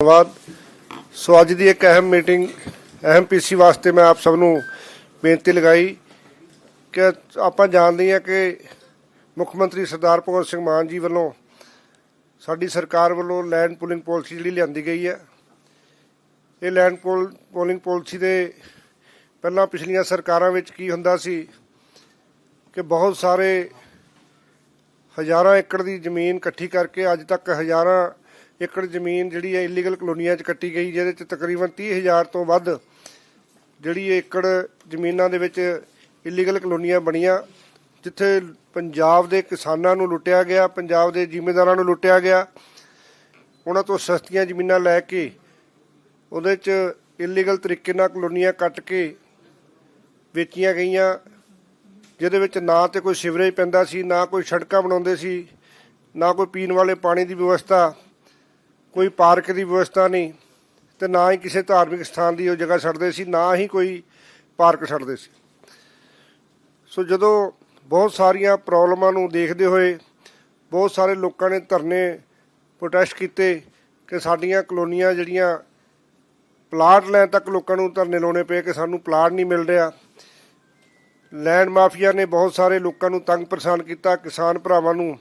ਧੰਨਵਾਦ। ਸੋ ਅੱਜ ਦੀ ਇੱਕ ਅਹਿਮ ਮੀਟਿੰਗ, ਅਹਿਮ ਪੀਸੀ ਵਾਸਤੇ ਮੈਂ ਆਪ ਸਭ ਨੂੰ ਬੇਨਤੀ ਲਗਾਈ ਕਿ ਆਪਾਂ ਜਾਣਦੇ ਹਾਂ ਕਿ ਮੁੱਖ ਮੰਤਰੀ ਸਰਦਾਰ ਭਗਵੰਤ ਸਿੰਘ ਮਾਨ ਜੀ ਵੱਲੋਂ ਸਾਡੀ ਸਰਕਾਰ ਵੱਲੋਂ ਲੈਂਡ ਪੂਲਿੰਗ ਪਾਲਿਸੀ ਜਿਹੜੀ ਲਿਆਂਦੀ ਗਈ ਹੈ, ਇਹ ਲੈਂਡ ਪੂਲ, ਪੋਲਿੰਗ ਪਾਲਿਸੀ ਦੇ ਪਹਿਲਾਂ ਪਿਛਲੀਆਂ ਸਰਕਾਰਾਂ ਵਿੱਚ ਕੀ ਹੁੰਦਾ ਸੀ ਕਿ ਬਹੁਤ ਸਾਰੇ ਹਜ਼ਾਰਾਂ ਏਕੜ ਦੀ ਜ਼ਮੀਨ ਇਕੱਠੀ ਕਰਕੇ ਅੱਜ ਤੱਕ ਹਜ਼ਾਰਾਂ ਏਕੜ ਜ਼ਮੀਨ ਜਿਹੜੀ ਹੈ ਇਲੀਗਲ ਕਲੋਨੀਆਂ 'ਚ ਕੱਟੀ ਗਈ, ਜਿਹਦੇ 'ਚ ਤਕਰੀਬਨ 30000 ਤੋਂ ਵੱਧ ਜਿਹੜੀ ਏਕੜ ਜ਼ਮੀਨਾਂ ਦੇ ਵਿੱਚ ਇਲੀਗਲ ਕਲੋਨੀਆਂ ਬਣੀਆਂ, ਜਿੱਥੇ ਪੰਜਾਬ ਦੇ ਕਿਸਾਨਾਂ ਨੂੰ ਲੁੱਟਿਆ ਗਿਆ, ਪੰਜਾਬ ਦੇ ਜ਼ਿਮੀਂਦਾਰਾਂ ਨੂੰ ਲੁੱਟਿਆ ਗਿਆ। ਉਹਨਾਂ ਤੋਂ ਸਸਤੀਆਂ ਜ਼ਮੀਨਾਂ ਲੈ ਕੇ ਉਹਦੇ 'ਚ ਇਲੀਗਲ ਤਰੀਕੇ ਨਾਲ ਕਲੋਨੀਆਂ ਕੱਟ ਕੇ ਵੇਚੀਆਂ ਗਈਆਂ, ਜਿਹਦੇ ਵਿੱਚ ਨਾ ਤੇ ਕੋਈ ਸਿਵਰੇਜ ਪੈਂਦਾ ਸੀ, ਨਾ ਕੋਈ ਸੜਕਾਂ ਬਣਾਉਂਦੇ ਸੀ, ਨਾ ਕੋਈ ਪੀਣ ਵਾਲੇ ਪਾਣੀ ਦੀ ਵਿਵਸਥਾ ਕੋਈ ਪਾਰਕ ਦੀ ਵਿਵਸਥਾ ਨਹੀਂ ਤੇ ਨਾ ਹੀ ਕਿਸੇ ਧਾਰਮਿਕ ਸਥਾਨ ਦੀ ਉਹ ਜਗ੍ਹਾ ਛੱਡਦੇ ਸੀ, ਨਾ ਹੀ ਕੋਈ ਪਾਰਕ ਛੱਡਦੇ ਸੀ। ਸੋ ਜਦੋਂ ਬਹੁਤ ਸਾਰੀਆਂ ਪ੍ਰੋਬਲਮਾਂ ਨੂੰ ਦੇਖਦੇ ਹੋਏ, ਬਹੁਤ ਸਾਰੇ ਲੋਕਾਂ ਨੇ ਧਰਨੇ ਪ੍ਰੋਟੈਸਟ ਕੀਤੇ ਕਿ ਸਾਡੀਆਂ ਕਲੋਨੀਆਂ ਜਿਹੜੀਆਂ ਪਲਾਟ ਲੈਣ ਤੱਕ ਲੋਕਾਂ ਨੂੰ ਧਰਨੇ ਲਾਉਣੇ ਪਏ ਕਿ ਸਾਨੂੰ ਪਲਾਟ ਨਹੀਂ ਮਿਲ ਰਿਹਾ। ਲੈਂਡ ਮਾਫੀਆ ਨੇ ਬਹੁਤ ਸਾਰੇ ਲੋਕਾਂ ਨੂੰ ਤੰਗ ਪਰੇਸ਼ਾਨ ਕੀਤਾ, ਕਿਸਾਨ ਭਰਾਵਾਂ ਨੂੰ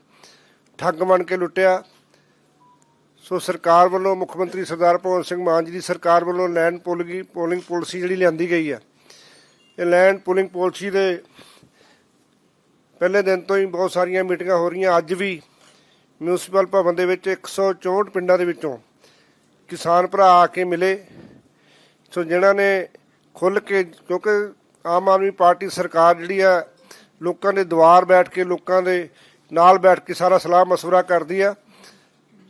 ਠੱਗ ਬਣ ਕੇ ਲੁੱਟਿਆ। ਸੋ ਸਰਕਾਰ ਵੱਲੋਂ ਮੁੱਖ ਮੰਤਰੀ ਸਰਦਾਰ ਭਗਵੰਤ ਸਿੰਘ ਮਾਨ ਜੀ ਦੀ ਸਰਕਾਰ ਵੱਲੋਂ ਲੈਂਡ ਪੋਲਿੰਗ ਪੋਲਿੰਗ ਪਾਲਿਸੀ ਜਿਹੜੀ ਲਿਆਂਦੀ ਗਈ ਹੈ। ਇਹ ਲੈਂਡ ਪੋਲਿੰਗ ਪਾਲਿਸੀ ਦੇ ਪਹਿਲੇ ਦਿਨ ਤੋਂ ਹੀ ਬਹੁਤ ਸਾਰੀਆਂ ਮੀਟਿੰਗਾਂ ਹੋ ਰਹੀਆਂ। ਅੱਜ ਵੀ ਮਿਊਨਿਸਪਲ ਭਵਨ ਦੇ ਵਿੱਚ 164 ਪਿੰਡਾਂ ਦੇ ਵਿੱਚੋਂ ਕਿਸਾਨ ਭਰਾ ਆ ਕੇ ਮਿਲੇ। ਸੋ ਜਿਨ੍ਹਾਂ ਨੇ ਖੁੱਲ ਕੇ ਕਿਉਂਕਿ ਆਮ ਆਦਮੀ ਪਾਰਟੀ ਸਰਕਾਰ ਜਿਹੜੀ ਆ, ਲੋਕਾਂ ਦੇ ਦੁਆਰ ਬੈਠ ਕੇ, ਲੋਕਾਂ ਦੇ ਨਾਲ ਬੈਠ ਕੇ ਸਾਰਾ ਸਲਾਹ ਮਸ਼ਵਰਾ ਕਰਦੀ ਆ।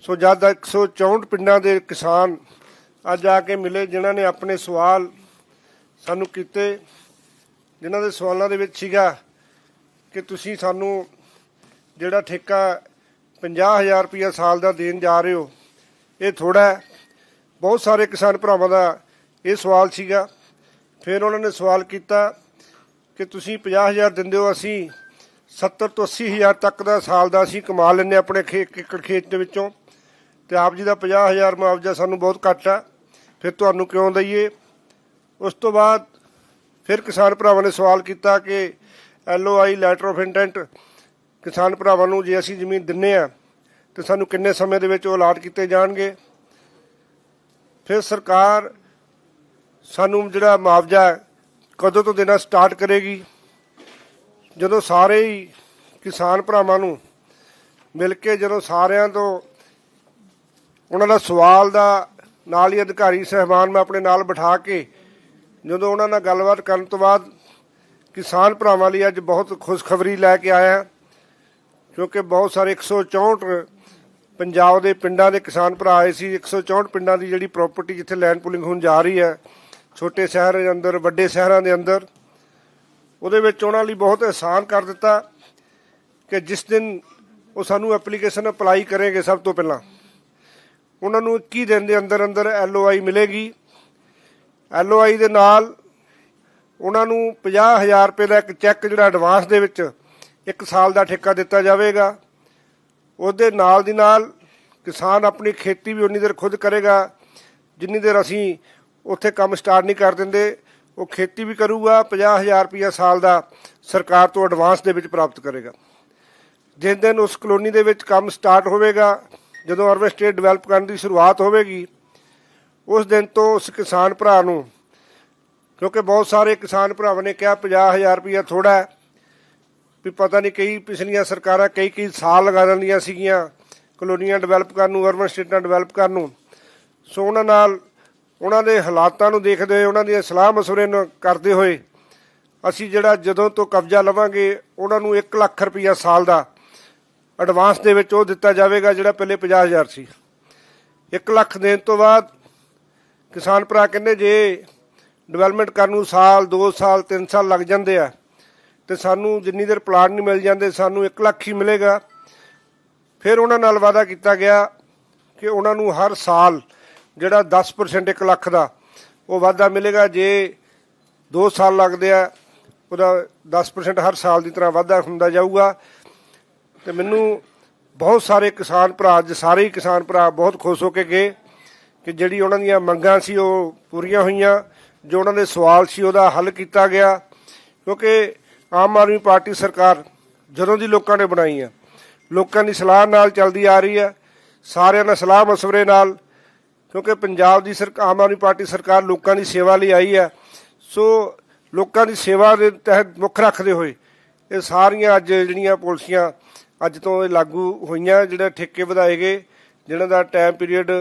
ਸੋ ਜਦ 164 ਪਿੰਡਾਂ ਦੇ ਕਿਸਾਨ ਅੱਜ ਆ ਕੇ ਮਿਲੇ, ਜਿਨ੍ਹਾਂ ਨੇ ਆਪਣੇ ਸਵਾਲ ਸਾਨੂੰ ਕੀਤੇ, ਜਿਨ੍ਹਾਂ ਦੇ ਸਵਾਲਾਂ ਦੇ ਵਿੱਚ ਸੀਗਾ ਕਿ ਤੁਸੀਂ ਸਾਨੂੰ ਜਿਹੜਾ ਠੇਕਾ 50000 ਰੁਪਇਆ ਸਾਲ ਦਾ ਦੇਣ ਜਾ ਰਹੇ ਹੋ, ਇਹ ਥੋੜਾ ਬਹੁਤ ਸਾਰੇ ਕਿਸਾਨ ਭਰਾਵਾਂ ਦਾ ਇਹ ਸਵਾਲ ਸੀਗਾ। ਫਿਰ ਉਹਨਾਂ ਨੇ ਸਵਾਲ ਕੀਤਾ ਕਿ ਤੁਸੀਂ 50000 ਦਿੰਦੇ ਹੋ, ਅਸੀਂ 70 ਤੋਂ 80000 ਤੱਕ ਦਾ ਸਾਲ ਦਾ ਅਸੀਂ ਕਮਾ ਲੈਂਦੇ ਹਾਂ ਆਪਣੇ ਖੇਤ ਏਕੜ ਖੇਤ ਦੇ ਵਿੱਚੋਂ। ਤੇ ਆਪ ਜੀ ਦਾ 50000 ਮੁਆਵਜ਼ਾ ਸਾਨੂੰ ਬਹੁਤ ਘੱਟ ਆ। ਫਿਰ ਤੁਹਾਨੂੰ ਕਿਉਂ ਦਈਏ? ਉਸ ਤੋਂ ਬਾਅਦ ਫਿਰ ਕਿਸਾਨ ਭਰਾਵਾਂ ਨੇ ਸਵਾਲ ਕੀਤਾ ਕਿ ਐਲਓਆਈ, ਲੈਟਰ ਆਫ ਇੰਟੈਂਟ ਕਿਸਾਨ ਭਰਾਵਾਂ ਨੂੰ ਜੇ ਅਸੀਂ ਜ਼ਮੀਨ ਦਿੰਨੇ ਆ, ਤੇ ਸਾਨੂੰ ਕਿੰਨੇ ਸਮੇਂ ਦੇ ਵਿੱਚ ਉਹ ਅਲਾਟ ਕੀਤੇ ਜਾਣਗੇ? ਫਿਰ ਸਰਕਾਰ ਸਾਨੂੰ ਜਿਹੜਾ ਮੁਆਵਜ਼ਾ ਕਦੋਂ ਤੋਂ ਦੇਣਾ ਸਟਾਰਟ ਕਰੇਗੀ? ਜਦੋਂ ਸਾਰੇ ਹੀ ਕਿਸਾਨ ਭਰਾਵਾਂ ਨੂੰ ਮਿਲ ਕੇ, ਜਦੋਂ ਸਾਰਿਆਂ ਤੋਂ ਉਹਨਾਂ ਦਾ ਸਵਾਲ ਦਾ ਨਾਲ ਹੀ ਅਧਿਕਾਰੀ ਸਹਿਬਾਨ ਮੈਂ ਆਪਣੇ ਨਾਲ ਬਿਠਾ ਕੇ ਜਦੋਂ ਉਹਨਾਂ ਨਾਲ ਗੱਲਬਾਤ ਕਰਨ ਤੋਂ ਬਾਅਦ ਕਿਸਾਨ ਭਰਾਵਾਂ ਲਈ ਅੱਜ ਬਹੁਤ ਖੁਸ਼ਖਬਰੀ ਲੈ ਕੇ ਆਇਆ ਕਿਉਂਕਿ ਬਹੁਤ ਸਾਰੇ 164 ਪੰਜਾਬ ਦੇ ਪਿੰਡਾਂ ਦੇ ਕਿਸਾਨ ਭਰਾ ਆਏ ਸੀ 164 ਪਿੰਡਾਂ ਦੀ ਜਿਹੜੀ ਪ੍ਰਾਪਰਟੀ ਜਿੱਥੇ ਲੈਂਡ ਪੁਲਿੰਗ ਹੋਣ ਜਾ ਰਹੀ ਹੈ, ਛੋਟੇ ਸ਼ਹਿਰ ਦੇ ਅੰਦਰ, ਵੱਡੇ ਸ਼ਹਿਰਾਂ ਦੇ ਅੰਦਰ, ਉਹਦੇ ਵਿੱਚ ਉਹਨਾਂ ਲਈ ਬਹੁਤ ਆਸਾਨ ਕਰ ਦਿੱਤਾ ਕਿ ਜਿਸ ਦਿਨ ਉਹ ਸਾਨੂੰ ਐਪਲੀਕੇਸ਼ਨ ਅਪਲਾਈ ਕਰੇਗੇ ਸਭ ਤੋਂ ਪਹਿਲਾਂ। ਉਹਨਾਂ ਨੂੰ 21 ਦਿਨ ਦੇ ਅੰਦਰ ਅੰਦਰ ਐਲਓਆਈ ਮਿਲੇਗੀ। ਐਲਓਆਈ ਦੇ ਨਾਲ ਉਹਨਾਂ ਨੂੰ 50000 ਰੁਪਏ ਦਾ ਇੱਕ ਚੈੱਕ ਜਿਹੜਾ ਐਡਵਾਂਸ ਦੇ ਵਿੱਚ ਇੱਕ ਸਾਲ ਦਾ ਠੇਕਾ ਦਿੱਤਾ ਜਾਵੇਗਾ। ਉਹਦੇ ਨਾਲ ਦੀ ਨਾਲ ਕਿਸਾਨ ਆਪਣੀ ਖੇਤੀ ਵੀ ਉਨੀ ਦੇਰ ਖੁਦ ਕਰੇਗਾ। ਜਿੰਨੀ ਦੇਰ ਅਸੀਂ ਉੱਥੇ ਕੰਮ ਸਟਾਰਟ ਨਹੀਂ ਕਰ ਦਿੰਦੇ, ਉਹ ਖੇਤੀ ਵੀ ਕਰੂਗਾ 50000 ਰੁਪਇਆ ਸਾਲ ਦਾ ਸਰਕਾਰ ਤੋਂ ਐਡਵਾਂਸ ਦੇ ਵਿੱਚ ਪ੍ਰਾਪਤ ਕਰੇਗਾ। ਜਿਸ ਦਿਨ ਉਸ ਕਲੋਨੀ ਦੇ ਵਿੱਚ ਕੰਮ ਸਟਾਰਟ ਹੋਵੇਗਾ ਜਦੋਂ ਅਰਬਨ ਸਟੇਟ ਡਿਵੈਲਪ ਕਰਨ ਦੀ ਸ਼ੁਰੂਆਤ ਹੋਵੇਗੀ, ਉਸ ਦਿਨ ਤੋਂ ਉਸ ਕਿਸਾਨ ਭਰਾ ਨੂੰ, ਕਿਉਂਕਿ ਬਹੁਤ ਸਾਰੇ ਕਿਸਾਨ ਭਰਾਵਾਂ ਨੇ ਕਿਹਾ 50000 ਰੁਪਇਆ ਥੋੜਾ ਹੈ, ਵੀ ਪਤਾ ਨਹੀਂ ਕਈ ਪਿਛਲੀਆਂ ਸਰਕਾਰਾਂ ਕਈ ਕਈ ਸਾਲ ਲਗਾ ਦਿੰਦੀਆਂ ਸੀਗੀਆਂ, ਕਲੋਨੀਆਂ ਡਿਵੈਲਪ ਕਰਨ ਨੂੰ ਅਰਬਨ ਸਟੇਟਾਂ ਡਿਵੈਲਪ ਕਰਨ ਨੂੰ। ਸੋ ਉਹਨਾਂ ਨਾਲ ਉਹਨਾਂ ਦੇ ਹਾਲਾਤਾਂ ਨੂੰ ਦੇਖਦੇ ਹੋਏ, ਉਹਨਾਂ ਦੀਆਂ ਸਲਾਹ ਮਸ਼ਵਰੇ ਨੂੰ ਕਰਦੇ ਹੋਏ, ਅਸੀਂ ਜਿਹੜਾ ਜਦੋਂ ਤੋਂ ਕਬਜ਼ਾ ਲਵਾਂਗੇ, ਉਹਨਾਂ ਨੂੰ 1 ਲੱਖ ਰੁਪਇਆ ਸਾਲ ਦਾ ਐਡਵਾਂਸ ਦੇ ਵਿੱਚ ਉਹ ਦਿੱਤਾ ਜਾਵੇਗਾ ਜਿਹੜਾ ਪਹਿਲੇ 50000 ਸੀ। 1 ਲੱਖ ਦੇਣ ਤੋਂ ਬਾਅਦ ਕਿਸਾਨ ਭਰਾ ਕਹਿੰਦੇ ਜੇ ਡਿਵੈਲਪਮੈਂਟ ਕਰਨ ਨੂੰ ਸਾਲ 2 ਸਾਲ 3 ਸਾਲ ਲੱਗ ਜਾਂਦੇ ਆ, ਤੇ ਸਾਨੂੰ ਜਿੰਨੀ ਦੇਰ ਪਲਾਟ ਨਹੀਂ ਮਿਲ ਜਾਂਦੇ, ਸਾਨੂੰ 1 ਲੱਖ ਹੀ ਮਿਲੇਗਾ। ਫਿਰ ਉਹਨਾਂ ਨਾਲ ਵਾਅਦਾ ਕੀਤਾ ਗਿਆ ਕਿ ਉਹਨਾਂ ਨੂੰ ਹਰ ਸਾਲ ਜਿਹੜਾ 10% 1 ਲੱਖ ਦਾ ਉਹ ਵਾਅਦਾ ਮਿਲੇਗਾ। ਜੇ 2 ਸਾਲ ਲੱਗਦੇ ਆ, ਉਹਦਾ 10% ਹਰ ਸਾਲ ਦੀ ਤਰ੍ਹਾਂ ਵਾਧਾ ਹੁੰਦਾ ਜਾਊਗਾ। ਤੇ ਮੈਨੂੰ ਬਹੁਤ ਸਾਰੇ ਕਿਸਾਨ ਭਰਾ, ਅੱਜ ਸਾਰੇ ਹੀ ਕਿਸਾਨ ਭਰਾ ਬਹੁਤ ਖੁਸ਼ ਹੋ ਕੇ ਗਏ ਕਿ ਜਿਹੜੀ ਉਹਨਾਂ ਦੀਆਂ ਮੰਗਾਂ ਸੀ ਉਹ ਪੂਰੀਆਂ ਹੋਈਆਂ, ਜੋ ਉਹਨਾਂ ਦੇ ਸਵਾਲ ਸੀ ਉਹਦਾ ਹੱਲ ਕੀਤਾ ਗਿਆ। ਕਿਉਂਕਿ ਆਮ ਆਦਮੀ ਪਾਰਟੀ ਸਰਕਾਰ ਜਦੋਂ ਦੀ ਲੋਕਾਂ ਨੇ ਬਣਾਈ ਆ, ਲੋਕਾਂ ਦੀ ਸਲਾਹ ਨਾਲ ਚੱਲਦੀ ਆ ਰਹੀ ਹੈ ਸਾਰਿਆਂ ਨਾਲ ਸਲਾਹ ਮਸ਼ਵਰੇ ਨਾਲ, ਕਿਉਂਕਿ ਪੰਜਾਬ ਦੀ ਸਰਕਾਰ ਆਮ ਆਦਮੀ ਪਾਰਟੀ ਸਰਕਾਰ ਲੋਕਾਂ ਦੀ ਸੇਵਾ ਲਈ ਆਈ ਹੈ ਸੋ ਲੋਕਾਂ ਦੀ ਸੇਵਾ ਦੇ ਤਹਿਤ ਮੁੱਖ ਰੱਖਦੇ ਹੋਏ ਇਹ ਸਾਰੀਆਂ ਅੱਜ ਜਿਹੜੀਆਂ ਪਾਲਿਸੀਆਂ ਅੱਜ ਤੋਂ ਇਹ ਲਾਗੂ ਹੋਈਆਂ ਜਿਹੜੇ ਠੇਕੇ ਵਧਾਏ ਗਏ, ਜਿਨ੍ਹਾਂ ਦਾ ਟਾਈਮ ਪੀਰੀਅਡ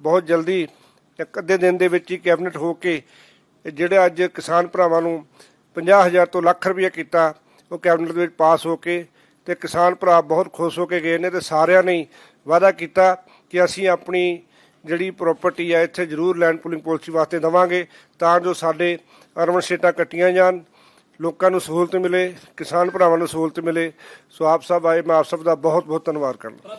ਬਹੁਤ ਜਲਦੀ ਇੱਕ ਅੱਧੇ ਦਿਨ ਦੇ ਵਿੱਚ ਹੀ ਕੈਬਨਿਟ ਹੋ ਕੇ ਇਹ ਜਿਹੜੇ ਅੱਜ ਕਿਸਾਨ ਭਰਾਵਾਂ ਨੂੰ 50000 ਤੋਂ ਲੱਖ ਰੁਪਏ ਕੀਤਾ, ਉਹ ਕੈਬਨਿਟ ਦੇ ਵਿੱਚ ਪਾਸ ਹੋ ਕੇ ਤੇ ਕਿਸਾਨ ਭਰਾ ਬਹੁਤ ਖੁਸ਼ ਹੋ ਕੇ ਗਏ ਨੇ ਤੇ ਸਾਰਿਆਂ ਨੇ ਵਾਅਦਾ ਕੀਤਾ ਕਿ ਅਸੀਂ ਆਪਣੀ ਜਿਹੜੀ ਪ੍ਰਾਪਰਟੀ ਹੈ ਇੱਥੇ ਜ਼ਰੂਰ ਲੈਂਡ ਪੂਲਿੰਗ ਪਾਲਿਸੀ ਵਾਸਤੇ ਦਵਾਂਗੇ ਤਾਂ ਜੋ ਸਾਡੇ ਅਰਬਨ ਸਟੇਟਾਂ ਕੱਟੀਆਂ ਜਾਣ। ਲੋਕਾਂ ਨੂੰ ਸਹੂਲਤ ਮਿਲੇ, ਕਿਸਾਨ ਭਰਾਵਾਂ ਨੂੰ ਸਹੂਲਤ ਮਿਲੇ। ਸੋ ਆਪ ਸਭ ਆਏ, ਮੈਂ ਆਪ ਸਭ ਦਾ ਬਹੁਤ ਬਹੁਤ ਧੰਨਵਾਦ ਕਰਦਾ।